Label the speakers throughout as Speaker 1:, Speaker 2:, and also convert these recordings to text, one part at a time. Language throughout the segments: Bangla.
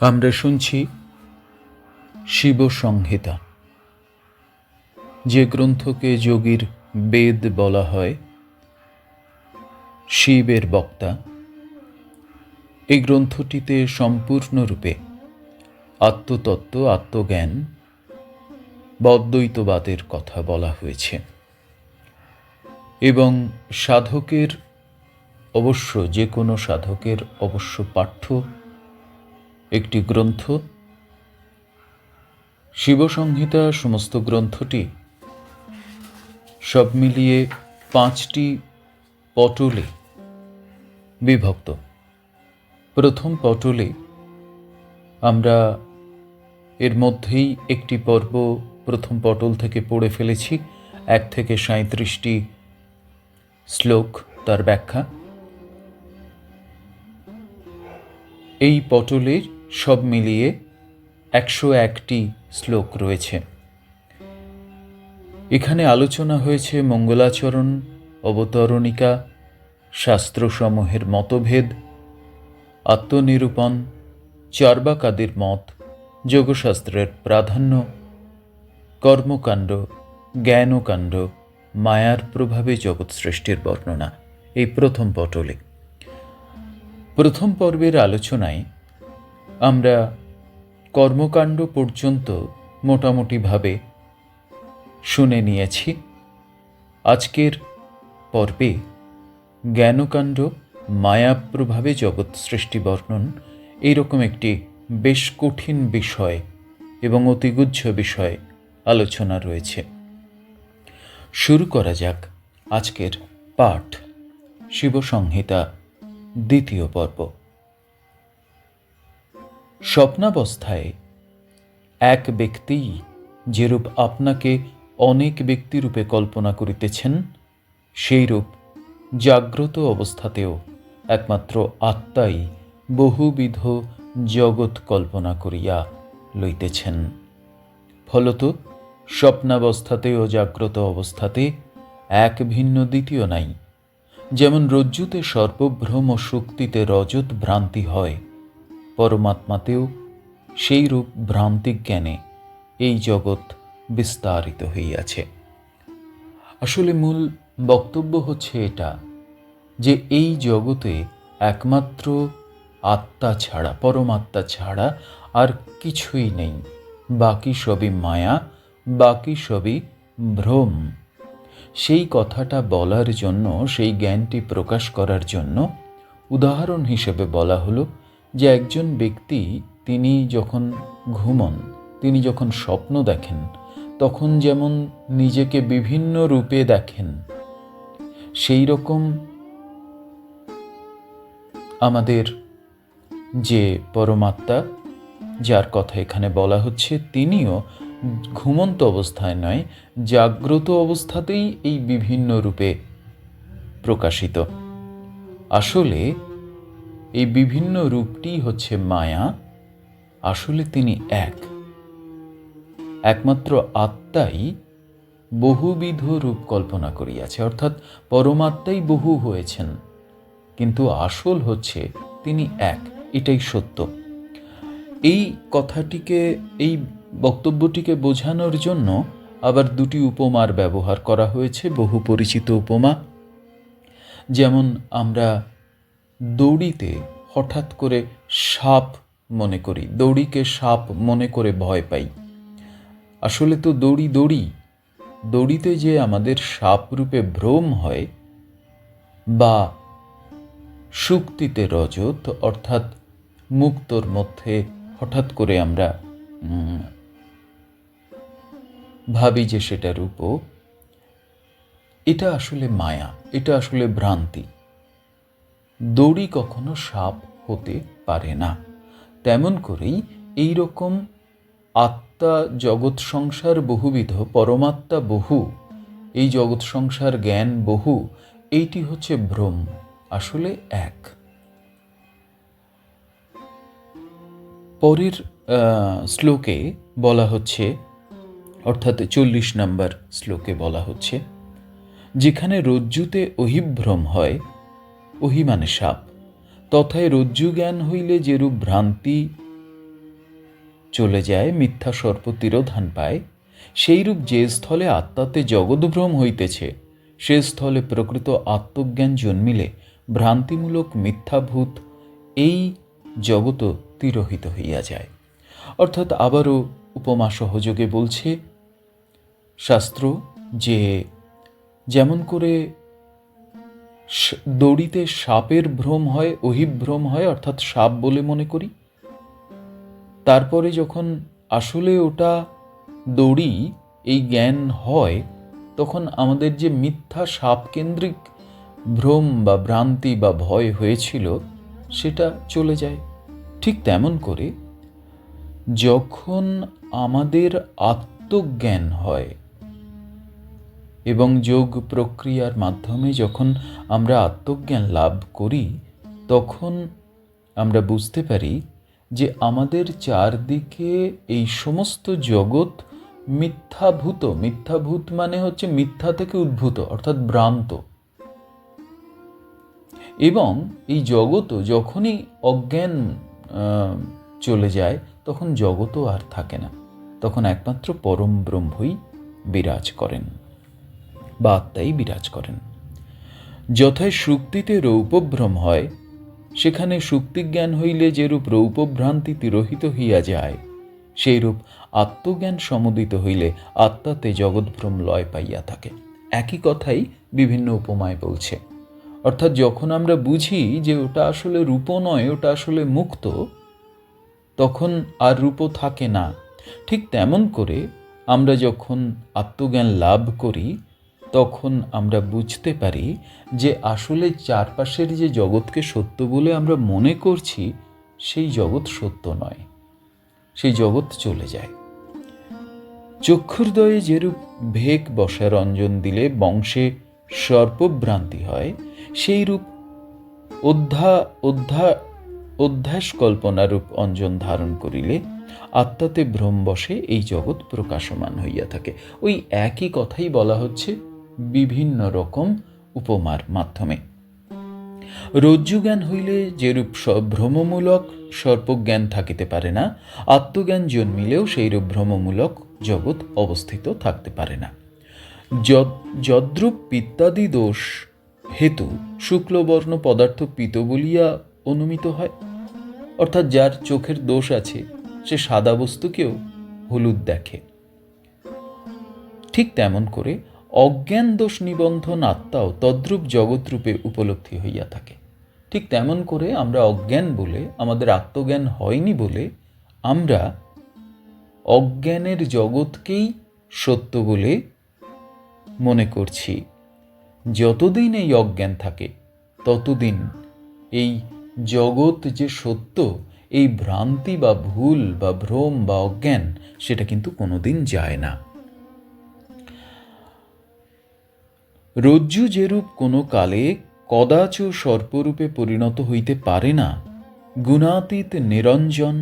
Speaker 1: আমরা শুনছি শিব সংহিতা যে গ্রন্থকে যোগীর বেদ বলা হয়, শিবের বক্তা, এই গ্রন্থটিতে সম্পূর্ণরূপে আত্মতত্ত্ব, আত্মজ্ঞান, বদ্বৈতবাদের কথা বলা হয়েছে এবং সাধকের, অবশ্য যে কোনো সাধকের অবশ্য পাঠ্য একটি গ্রন্থ। শিবসংহিতা সমস্ত গ্রন্থটি। সব মিলিয়ে পাঁচটি পটলে বিভক্ত। প্রথম পটলে আমরা এর মধ্যেই একটি পর্ব প্রথম পটল থেকে পড়ে ফেলেছি, এক থেকে সাঁত্রিশটি শ্লোক তার ব্যাখ্যা। এই পটলে সব মিলিয়ে একশো একটি শ্লোক রয়েছে। এখানে আলোচনা হয়েছে মঙ্গলাচরণ, অবতরণিকা, শাস্ত্রসমূহের মতভেদ, আত্মনিরূপণ, চার্বাকাদের মত, যোগশাস্ত্রের প্রাধান্য, কর্মকাণ্ড, জ্ঞানকাণ্ড, মায়ার প্রভাবে জগৎ সৃষ্টির বর্ণনা। এই প্রথম পটলে। প্রথম পর্বের আলোচনায় আমরা কর্মকাণ্ড পর্যন্ত মোটামুটিভাবে শুনে নিয়েছি। আজকের পর্বে জ্ঞানকাণ্ড মায়াপ্রভাবে জগৎ সৃষ্টি বর্ণন এইরকম একটি বেশ কঠিন বিষয় এবং অতিগুচ্ছ বিষয় আলোচনা রয়েছে। শুরু করা যাক আজকের পাঠ, শিবসংহিতা, দ্বিতীয় পর্ব। স্বপ্নাবস্থায় এক ব্যক্তি যেরূপ আপনাকে অনেক ব্যক্তিরূপে কল্পনা করিতেছেন, সেইরূপ জাগ্রত অবস্থাতেও একমাত্র আত্মাই বহুবিধ জগৎ কল্পনা করিয়া লইতেছেন। ফলত স্বপ্নাবস্থাতে ও জাগ্রত অবস্থাতে এক ভিন্ন দ্বিতীয় নাই, যেমন রজ্জুতে সর্বভ্রম শক্তিতে রজত ভ্রান্তি হয় পরমাত্মাতেও সেই রূপ ভ্রান্তি জ্ঞানে এই জগৎ বিস্তারিত হইয়াছে। আসলে মূল বক্তব্য হচ্ছে এটা যে এই জগতে একমাত্র আত্মা ছাড়া, পরমাত্মা ছাড়া আর কিছুই নেই। বাকি সবই মায়া, বাকি সবই ভ্রম। সেই কথাটা বলার জন্য, সেই জ্ঞানটি প্রকাশ করার জন্য উদাহরণ হিসেবে বলা হলো যে একজন ব্যক্তি তিনি যখন ঘুমন, তিনি যখন স্বপ্ন দেখেন, তখন যেমন নিজেকে বিভিন্ন রূপে দেখেন, সেই রকম আমাদের যে পরমাত্মা, যার কথা এখানে বলা হচ্ছে, তিনিও ঘুমন্ত অবস্থায় নয়, জাগ্রত অবস্থাতেই এই বিভিন্ন রূপে প্রকাশিত। আসলে এই বিভিন্ন রূপটি হচ্ছে মায়া, আসলে তিনি এক। একমাত্র আত্মাই বহুবিধ রূপ কল্পনা করিয়াছে, অর্থাৎ পরমাত্মাই বহু হয়েছেন, কিন্তু আসল হচ্ছে তিনি এক, এটাই সত্য। এই কথাটিকে, এই বক্তব্যটিকে বোঝানোর জন্য আবার দুটি উপমার ব্যবহার করা হয়েছে বহু পরিচিত উপমা। যেমন আমরা দড়িতে হঠাৎ করে সাপ মনে করি, দৌড়িকে সাপ মনে করে ভয় পাই। আসলে তো দৌড়ি দৌড়ি, দৌড়িতে যে আমাদের সাপ রূপে ভ্রম হয় বা শুক্তিতে রজত, অর্থাৎ মুক্তর মধ্যে হঠাৎ করে আমরা ভাবি যে সেটা রূপ এটা আসলে মায়া, এটা আসলে ভ্রান্তি। দড়ি কখনো সাপ হতে পারে না। তেমন করেই এই রকম আত্মা জগৎ সংসার বহুবিধ, পরমাত্মা বহু, এই জগৎ সংসার জ্ঞান বহু, এইটি হচ্ছে ভ্রম আসলে এক। পরের শ্লোকে বলা হচ্ছে, অর্থাৎ চল্লিশ নম্বর শ্লোকে বলা হচ্ছে, যেখানে রজ্জুতে অহিভ্রম হয় ওহি মানে সাপ, তথায় রজ্জু জ্ঞান হইলে যেরূপ ভ্রান্তি চলে যায়, মিথ্যা সর্প তিরোধান পায়, সেইরূপ যে স্থলে আত্মাতে জগদ্ভ্রম হইতেছে, সে স্থলে প্রকৃত আত্মজ্ঞান জন্মিলে ভ্রান্তিমূলক মিথ্যাভূত এই জগৎ তিরোহিত হইয়া যায়। অর্থাৎ আবারও উপমা সহযোগে বলছে, শাস্ত্র যে যেমন করে দড়িতে সাপের ভ্রম হয় অহিভ্রম হয়, অর্থাৎ সাপ বলে মনে করি। তারপরে যখন আসলে ওটা দড়ি, এই জ্ঞান হয়, তখন আমাদের যে মিথ্যা সাপ কেন্দ্রিক ভ্রম বা ভ্রান্তি বা ভয় হয়েছিল, সেটা চলে যায়। ঠিক তেমন করে যখন আমাদের আত্মজ্ঞান হয় এবং যোগ প্রক্রিয়ার মাধ্যমে যখন আমরা আত্মজ্ঞান লাভ করি, তখন আমরা বুঝতে পারি যে আমাদের চারদিকে এই সমস্ত জগৎ মিথ্যাভূত। মিথ্যাভূত মানে হচ্ছে মিথ্যা থেকে উদ্ভূত, অর্থাৎ ভ্রান্ত। এবং এই জগৎও যখনই অজ্ঞান চলে যায়, তখন জগৎও আর থাকে না। তখন একমাত্র পরম ব্রহ্মই বিরাজ করেন। বা আত্মাই বিরাজ করেন। যথায় সুক্তিতে রৌপভ্রম হয়, সেখানে সুক্তিজ্ঞান হইলে যেরূপ রৌপভ্রান্তি তিরোহিত হইয়া যায়, সেইরূপ আত্মজ্ঞান সমুদিত হইলে আত্মাতে জগৎভ্রম লয় পাইয়া থাকে। একই কথাই বিভিন্ন উপমায় বলছে। অর্থাৎ যখন আমরা বুঝি যে ওটা আসলে রূপ নয়, ওটা আসলে মুক্ত, তখন আর রূপ থাকে না। ঠিক তেমন করে আমরা যখন আত্মজ্ঞান লাভ করি তখন আমরা বুঝতে পারি যে আসলে চারপাশের যে জগৎকে সত্য বলে আমরা মনে করছি, সেই জগৎ সত্য নয়। সেই জগৎ চলে যায়। চক্ষুর্দয়ে যেরূপ ভেক বসা রঞ্জন দিলে বংশে সর্পভ্রান্তি হয় সেই রূপ অধ্যা অধ্যা, অধ্যাস কল্পনারূপ অঞ্জন ধারণ করিলে আত্মাতে ভ্রম বসে এই জগৎ প্রকাশমান হইয়া থাকে। ওই একই কথাই বলা হচ্ছে বিভিন্ন রকম উপমার মাধ্যমে। রজ্জুজ্ঞান হইলে যেরূপ ভ্রমমূলক সর্পজ্ঞান থাকিতে পারে না, আত্মজ্ঞান জন্মিলেও সেইরূপ ভ্রমমূলক জগৎ অবস্থিত থাকতে পারে না। যদ- যদ্রূপ পিত্তাদি দোষ হেতু শুক্লবর্ণ পদার্থ পিত বলিয়া অনুমিত হয়, অর্থাৎ যার চোখের দোষ আছে, সে সাদা বস্তুকেও হলুদ দেখে। ঠিক তেমন করে অজ্ঞান দোষ নিবন্ধন আত্মাও তদ্রূপ জগৎরূপে উপলব্ধি হইয়া থাকে। ঠিক তেমন করে আমরা অজ্ঞান বলে, আমাদের আত্মজ্ঞান হয়নি বলে, আমরা অজ্ঞানের জগৎকেই সত্য বলে মনে করছি। যতদিন এই অজ্ঞান থাকে, ততদিন এই জগৎ যে সত্য, এই ভ্রান্তি বা ভুল বা ভ্রম বা অজ্ঞান, সেটা কিন্তু কোনোদিন যায় না। রজ্জু যেরূপ কোনো কালে কদাচ সর্পরূপে পরিণত হইতে পারে না, গুণাতীত নিরঞ্জন,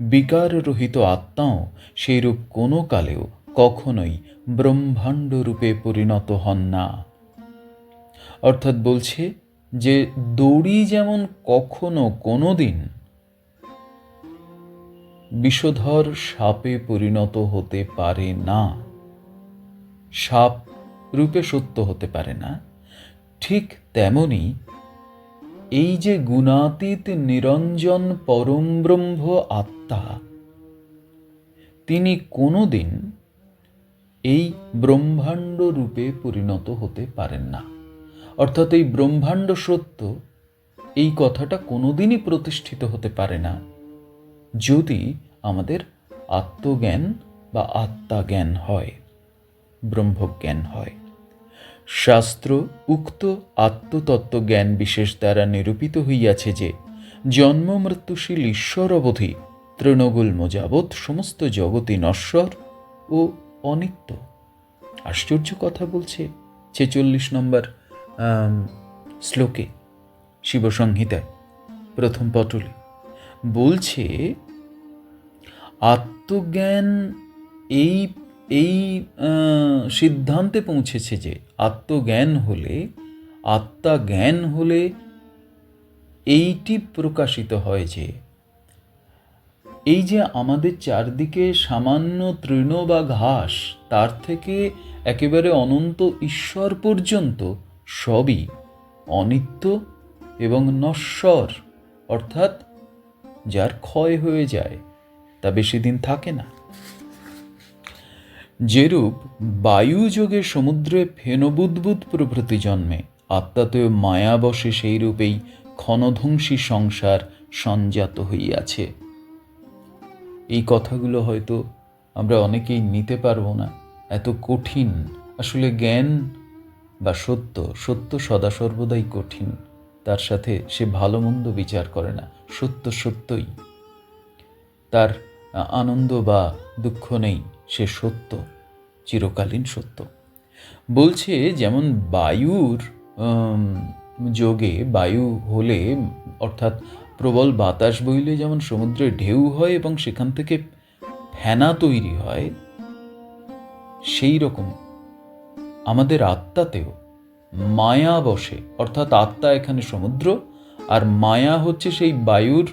Speaker 1: বিকাররহিত আত্মাও সেইরূপ কোনো কালেও কখনোই ব্রহ্মাণ্ড রূপে পরিণত হন না। অর্থাৎ বলছে যে দড়ি যেমন কখনো কোনো দিন বিষধর সাপে পরিণত হতে পারে না, সাপ রূপে সত্য হতে পারে না। ঠিক তেমনি এই যে গুণাতীত নিরঞ্জন পরম ব্রহ্ম আত্মা, তিনি কোনোদিন এই ব্রহ্মাণ্ড রূপে পরিণত হতে পারেন না। অর্থাৎ এই ব্রহ্মাণ্ড সত্য এই কথাটা কোনোদিনই প্রতিষ্ঠিত হতে পারে না। যদি আমাদের আত্মজ্ঞান বা আত্মাজ্ঞান হয়। ব্রহ্মজ্ঞান হয়। শাস্ত্র উক্ত আত্মতত্ত্ব জ্ঞান বিশেষ দ্বারা নিরূপিত হইয়াছে যে, জন্ম মৃত্যুশীল ঈশ্বর অবধি তৃণগুল্ম যাবৎ সমস্ত জগৎই নশ্বর ও অনিত্য। আশ্চর্য কথা বলছে ছেচল্লিশ নম্বর শ্লোকে, শিবসংহিতায়, প্রথম পটলে। বলছে, আত্মজ্ঞান এই এই সিদ্ধান্তে পৌঁছেছে যে আত্মজ্ঞান হলে আত্মা জ্ঞান হলে এইটি প্রকাশিত হয় যে, এই যে আমাদের চারদিকে সামান্য তৃণ বা ঘাস, তার থেকে একেবারে অনন্ত ঈশ্বর পর্যন্ত সবই অনিত্য এবং নশ্বর, অর্থাৎ যার ক্ষয় হয়ে যায়, তা বেশি দিন থাকে না। যেরূপ বায়ুযোগে সমুদ্রে ফেনবুদ্বুদ প্রভৃতি জন্মে, আত্মাতেও মায়া বসে সেই রূপেই ক্ষণধ্বংসী সংসার সঞ্জাত হইয়াছে। এই কথাগুলো হয়তো আমরা অনেকেই নিতে পারব না, এত কঠিন। আসলে জ্ঞান বা সত্য সত্য সদা সর্বদাই কঠিন। তার সাথে সে ভালো মন্দ বিচার করে না, সত্য সত্যই। তার আনন্দ বা দুঃখ নেই। সে সত্য, চিরকালীন সত্য। বলছে যেমন বায়ুর যোগে বায়ু হলে, অর্থাৎ প্রবল বাতাস বইলে যেমন সমুদ্রে ঢেউ হয় এবং সেখান থেকে ফেনা তৈরি হয়, সেই রকম আমাদের আত্মাতেও মায়া বসে। অর্থাৎ আত্মা এখানে সমুদ্র, আর মায়া হচ্ছে সেই বায়ুর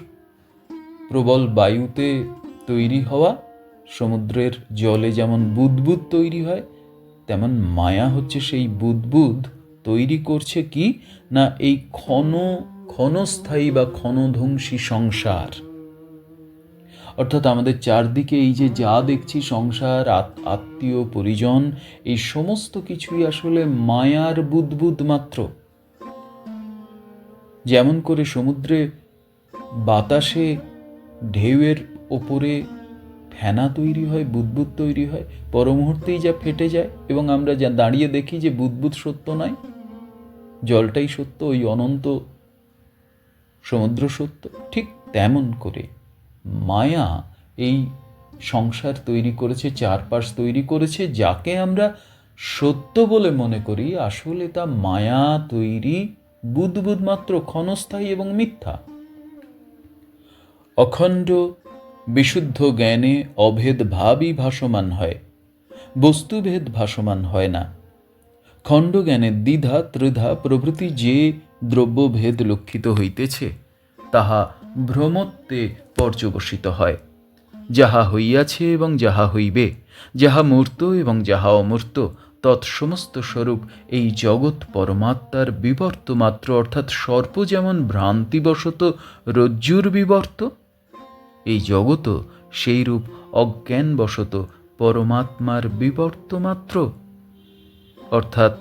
Speaker 1: প্রবল বায়ুতে তৈরি হওয়া সমুদ্রের জলে যেমন বুদবুদ তৈরি হয়, তেমন মায়া হচ্ছে সেই বুদবুদ তৈরি করছে কি? না এই ক্ষণ, ক্ষণস্থায়ী বা ক্ষণধ্বংসী সংসার। অর্থাৎ আমাদের চারদিকে এই যে যা দেখছি, সংসার, আত- আত্মীয়, পরিজন, এই সমস্ত কিছুই আসলে মায়ার বুদবুদ মাত্র। যেমন করে সমুদ্রে বাতাসে, ঢেউয়ের ওপরে ফেনা তৈরি হয়, বুদবুদ তৈরি হয় পর মুহূর্তেই যা ফেটে যায় এবং আমরা যা দাঁড়িয়ে দেখি যে বুদবুদ সত্য নয়, জলটাই সত্য, ওই অনন্ত সমুদ্র সত্য। ঠিক তেমন করে মায়া এই সংসার তৈরি করেছে, চারপাশ তৈরি করেছে, যাকে আমরা সত্য বলে মনে করি, আসলে তা মায়া তৈরি, বুদবুদ মাত্র ক্ষণস্থায়ী এবং মিথ্যা। অখণ্ড বিশুদ্ধ জ্ঞানে অভেদ ভাবই ভাসমান হয়, বস্তুভেদ ভাসমান হয় না। খণ্ডজ্ঞানের দ্বিধা, ত্রিধা প্রভৃতি যে দ্রব্যভেদ লক্ষিত হইতেছে, তাহা ভ্রমত্বে পর্যবসিত হয়। যাহা হইয়াছে এবং যাহা হইবে, যাহা মূর্ত এবং যাহা অমূর্ত, তৎসমস্ত স্বরূপ এই জগৎ পরমাত্মার বিবর্ত মাত্র অর্থাৎ সর্প যেমন ভ্রান্তিবশত রজ্জুর বিবর্ত এই জগৎও সেইরূপ অজ্ঞানবশত পরমাত্মার বিবর্ত মাত্র অর্থাৎ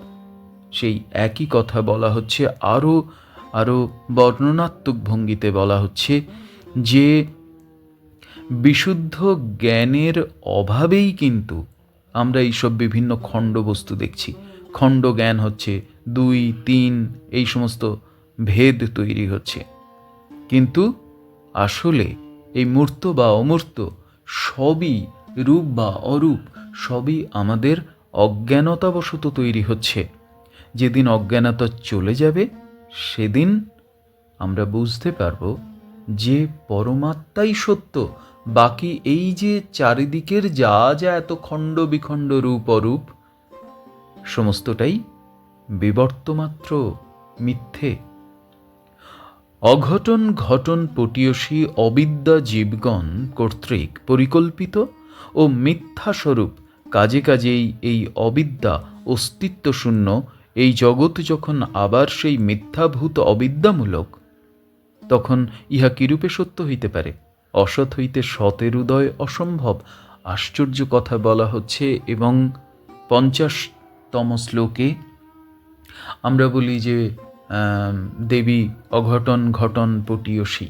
Speaker 1: সেই একই কথা বলা হচ্ছে আরও আরও বর্ণনাত্মক ভঙ্গিতে বলা হচ্ছে যে বিশুদ্ধ জ্ঞানের অভাবেই কিন্তু আমরা এইসব বিভিন্ন খণ্ড বস্তু দেখছি। খণ্ড জ্ঞান হচ্ছে দুই, তিন, এই সমস্ত ভেদ তৈরি হচ্ছে। কিন্তু আসলে এই মূর্ত বা অমূর্ত সবই রূপ বা অরূপ, সবই আমাদের অজ্ঞানতাবশত তৈরি হচ্ছে। যেদিন অজ্ঞানতা চলে যাবে, সেদিন আমরা বুঝতে পারব যে পরমাত্মাই সত্য। বাকি এই যে চারিদিকের যা যা এত খণ্ড বিখণ্ড রূপ অরূপ, সমস্তটাই বিবর্তমাত্র মিথ্যে। অঘটন ঘটন পটীয়সী অবিদ্যা জীবগণ কর্তৃক পরিকল্পিত ও মিথ্যাস্বরূপ কাজে কাজেই এই অবিদ্যা অস্তিত্ব শূন্য এই জগৎ যখন আবার সেই মিথ্যাভূত অবিদ্যামূলক, তখন ইহা কিরূপে সত্য হইতে পারে? অসৎ হইতে সতের উদয় অসম্ভব, আশ্চর্য কথা বলা হচ্ছে এবং পঞ্চাশতম শ্লোকে আমরা বলি যে দেবী অঘটন ঘটন পটীয়সী।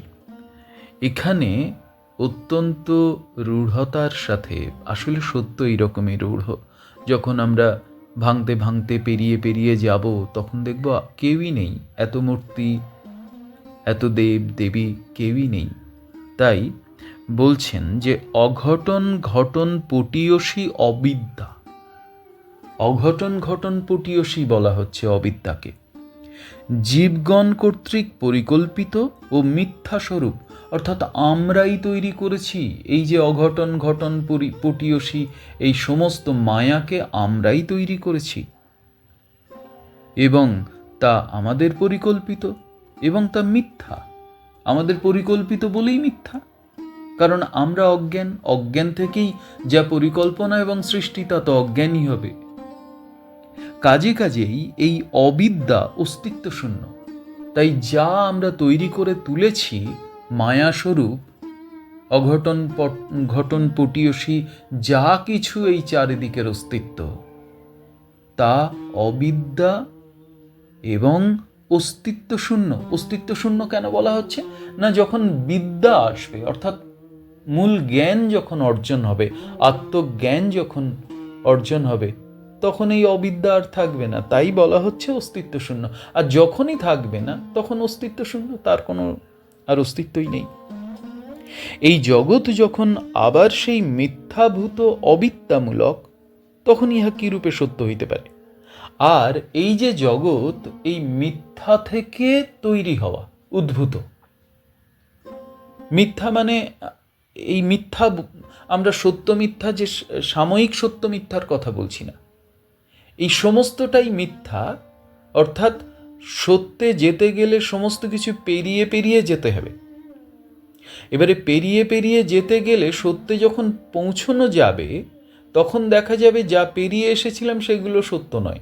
Speaker 1: এখানে অত্যন্ত রূঢ়তার সাথে, আসলে সত্য এইরকমই রূঢ়, যখন আমরা ভাঙতে ভাঙতে পেরিয়ে পেরিয়ে যাব, তখন দেখব কেউই নেই, এত মূর্তি, এত দেব, দেবী কেউই নেই। তাই বলছেন যে অঘটন ঘটন পটীয়সী অবিদ্যা। অঘটন ঘটন পটীয়সী বলা হচ্ছে অবিদ্যাকে। জীবগণ কর্তৃক পরিকল্পিত ও মিথ্যা স্বরূপ অর্থাৎ আমরাই তৈরি করেছি, এই যে অঘটন ঘটন পটীয়সী, এই সমস্ত মায়াকে আমরাই তৈরি করেছি। এবং তা আমাদের পরিকল্পিত এবং তা মিথ্যা। আমাদের পরিকল্পিত বলেই মিথ্যা। কারণ আমরা অজ্ঞান অজ্ঞান থেকেই যা পরিকল্পনা এবং সৃষ্টি তা তো অজ্ঞানই হবে। কাজে কাজেই এই অবিদ্যা অস্তিত্ব শূন্য তাই যা আমরা তৈরি করে তুলেছি মায়াস্বরূপ, অঘটন ঘটন পটীয়সী যা কিছু এই চারিদিকের অস্তিত্ব, তা অবিদ্যা এবং অস্তিত্ব শূন্য অস্তিত্ব শূন্য কেন বলা হচ্ছে? না যখন বিদ্যা আসবে, অর্থাৎ মূল জ্ঞান যখন অর্জন হবে, আত্মজ্ঞান যখন অর্জন হবে তখন এই অবিদ্যা আর থাকবে না, তাই বলা হচ্ছে অস্তিত্ব শূন্য। আর যখনই থাকবে না, তখন অস্তিত্ব শূন্য, তার কোনো আর অস্তিত্বই নেই। এই জগৎ যখন আবার সেই মিথ্যাভূত অবিদ্যামূলক, তখন ইহা কি রূপে সত্য হইতে পারে? আর এই যে জগৎ, এই মিথ্যা থেকে তৈরি হওয়া, উদ্ভূত। মিথ্যা মানে এই মিথ্যা, আমরা সত্য মিথ্যা যে সাময়িক সত্য মিথ্যার কথা বলছি না। এই সমস্তটাই মিথ্যা, অর্থাৎ সত্যে যেতে গেলে সমস্ত কিছু পেরিয়ে পেরিয়ে যেতে হবে। এবারে পেরিয়ে পেরিয়ে যেতে গেলে সত্যে যখন পৌঁছনো যাবে, তখন দেখা যাবে যা পেরিয়ে এসেছিলাম সেগুলো সত্য নয়।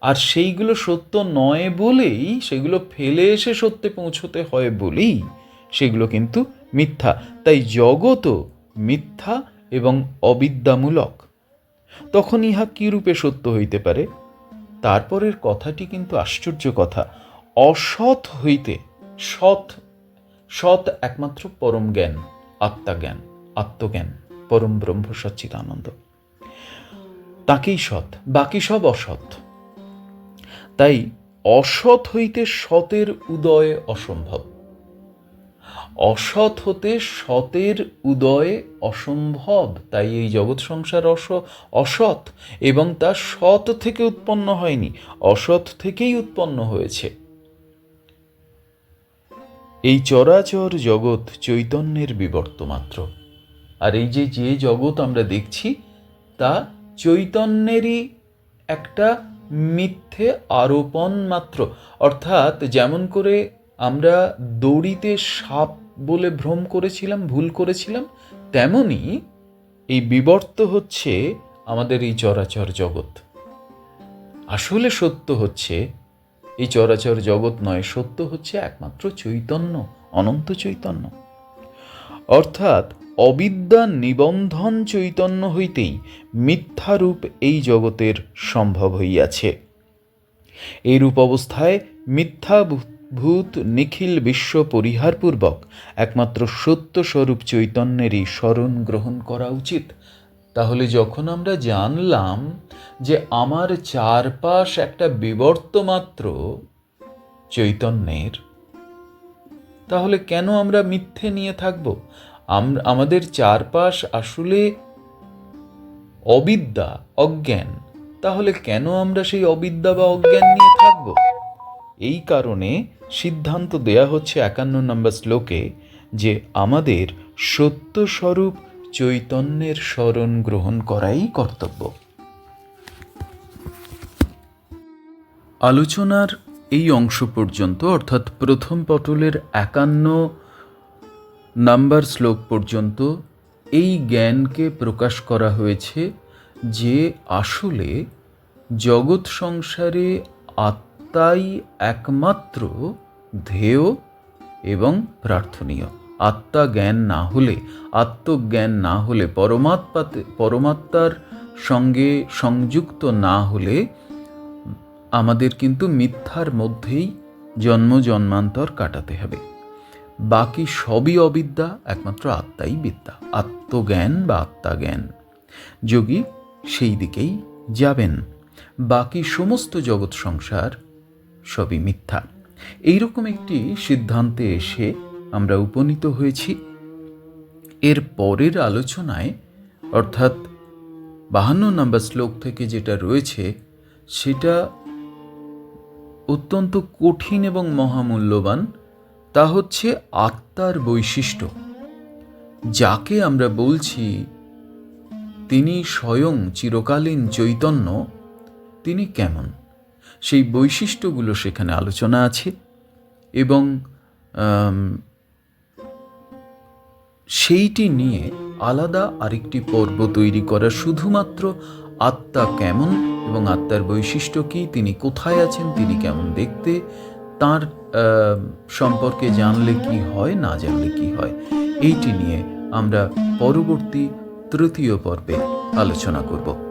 Speaker 1: আর সেইগুলো সত্য নয় বলেই, সেগুলো ফেলে এসে সত্যে পৌঁছতে হয় বলেই, সেগুলো কিন্তু মিথ্যা। তাই জগতও মিথ্যা এবং অবিদ্যামূলক। তখন ইহা কি রূপে সত্য হইতে পারে? তারপরের কথাটি কিন্তু আশ্চর্য কথা। অসৎ হইতে সৎ সৎ একমাত্র পরম জ্ঞান আত্মাজ্ঞান আত্মজ্ঞান, পরম ব্রহ্ম সচ্চিদানন্দ। তাকেই সৎ, বাকি সব অসৎ। তাই অসৎ হইতে সতের উদয় অসম্ভব। অসৎ হতে সতের উদয় অসম্ভব। তাই এই জগৎ সংসার অস, অসৎ এবং তা সৎ থেকে উৎপন্ন হয়নি, অসৎ থেকেই উৎপন্ন হয়েছে। এই চরাচর জগৎ চৈতন্যের বিবর্ত মাত্র। আর এই যে যে জগৎ আমরা দেখছি, তা চৈতন্যেরই একটা মিথ্যে আরোপণ মাত্র। অর্থাৎ যেমন করে আমরা দড়িতে সাপ বলে ভ্রম করেছিলাম, ভুল করেছিলাম, তেমনি এই বিবর্ত হচ্ছে আমাদের এই চরাচর জগৎ। আসলে সত্য হচ্ছে, এই চরাচর জগৎ নয়, সত্য হচ্ছে একমাত্র চৈতন্য, অনন্ত চৈতন্য। অর্থাৎ অবিদ্যা নিবন্ধন চৈতন্য হইতেই মিথ্যারূপ এই জগতের সম্ভব হইয়াছে। এই রূপ অবস্থায় মিথ্যা ভূত নিখিল বিশ্ব পরিহারপূর্বক একমাত্র সত্য স্বরূপ চৈতন্যেরই স্মরণ গ্রহণ করা উচিত। তাহলে যখন আমরা জানলাম যে আমার চারপাশ একটা বিবর্ত মাত্র চৈতন্যের, তাহলে কেন আমরা মিথ্যে নিয়ে থাকব? আমাদের চারপাশ আসলে অবিদ্যা, অজ্ঞান, তাহলে কেন আমরা সেই অবিদ্যা বা অজ্ঞান নিয়ে থাকব? এই কারণে সিদ্ধান্ত দেয়া হচ্ছে একান্ন নম্বর শ্লোকে যে আমাদের সত্যস্বরূপ চৈতন্যের স্মরণ গ্রহণ করাই কর্তব্য। আলোচনার এই অংশ পর্যন্ত, অর্থাৎ প্রথম পটলের একান্ন নাম্বার শ্লোক পর্যন্ত, এই জ্ঞানকে প্রকাশ করা হয়েছে যে আসলে জগৎ সংসারে আত্মাই একমাত্র ধেয় এবং প্রার্থনীয়। আত্মা জ্ঞান না হলে, আত্মজ্ঞান না হলে পরমাত্মাতে পরমাত্মার সঙ্গে সংযুক্ত না হলে আমাদের কিন্তু মিথ্যার মধ্যেই জন্ম জন্মান্তর কাটাতে হবে। বাকি সবই অবিদ্যা, একমাত্র আত্মাই বিদ্যা। আত্মজ্ঞান বা আত্মাজ্ঞান। যোগী সেই দিকেই যাবেন। বাকি সমস্ত জগৎ সংসার সবই মিথ্যা। এইরকম একটি সিদ্ধান্তে এসে আমরা উপনীত হয়েছি। এর পরের আলোচনায়, অর্থাৎ বাহান্ন নম্বর শ্লোক থেকে যেটা রয়েছে, সেটা অত্যন্ত কঠিন এবং মহামূল্যবান, তা হচ্ছে আত্মার বৈশিষ্ট্য। যাকে আমরা বলছি, তিনি স্বয়ং চিরকালীন চৈতন্য, তিনি কেমন? সেই বৈশিষ্ট্যগুলো সেখানে আলোচনা আছে এবং সেইটি নিয়ে আলাদা আরেকটি পর্ব তৈরি করা শুধুমাত্র আত্মা কেমন এবং আত্মার বৈশিষ্ট্য কী, তিনি কোথায় আছেন, তিনি কেমন দেখতে, তার সম্পর্কে জানলে কি হয়, না জানলে কি হয়, এইটি নিয়ে আমরা পরবর্তী তৃতীয় পর্বে আলোচনা করব।